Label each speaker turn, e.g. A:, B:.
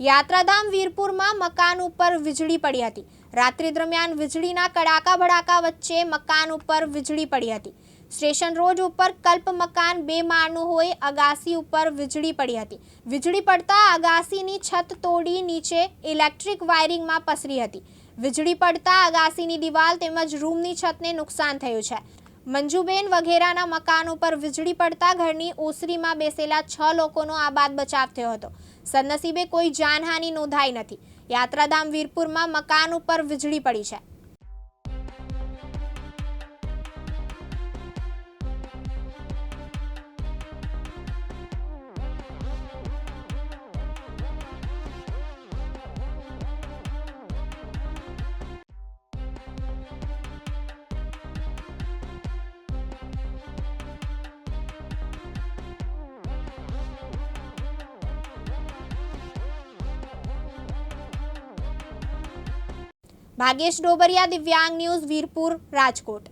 A: યાત્રાધામ વીરપુરમાં મકાન ઉપર વીજળી પડી હતી. રાત્રિ દરમિયાન વીજળીના કડાકા ભડાકા વચ્ચે મકાન ઉપર વીજળી પડી હતી. સ્ટેશન રોડ ઉપર કલ્પ મકાન બે માળનું હોય અગાસી ઉપર વીજળી પડી હતી. વીજળી પડતા અગાસીની છત તોડી નીચે ઇલેક્ટ્રિક વાયરિંગમાં પસરી હતી. વીજળી પડતા અગાસીની દિવાલ તેમજ રૂમની છતને નુકસાન થયું છે. મંજુબેન વગેરેના મકાન ઉપર વીજળી પડતા ઘરની ઓસરીમાં બેસેલા છ લોકોનો આબાદ બચાવ થયો હતો. સદનસીબે કોઈ જાનહાનિ નોંધાઈ નથી. યાત્રાધામ વીરપુરમાં મકાન ઉપર વીજળી પડી છે. ભાગેશ ડોબરિયા દિવ્યાંગ ન્યૂઝ વીરપુર રાજકોટ.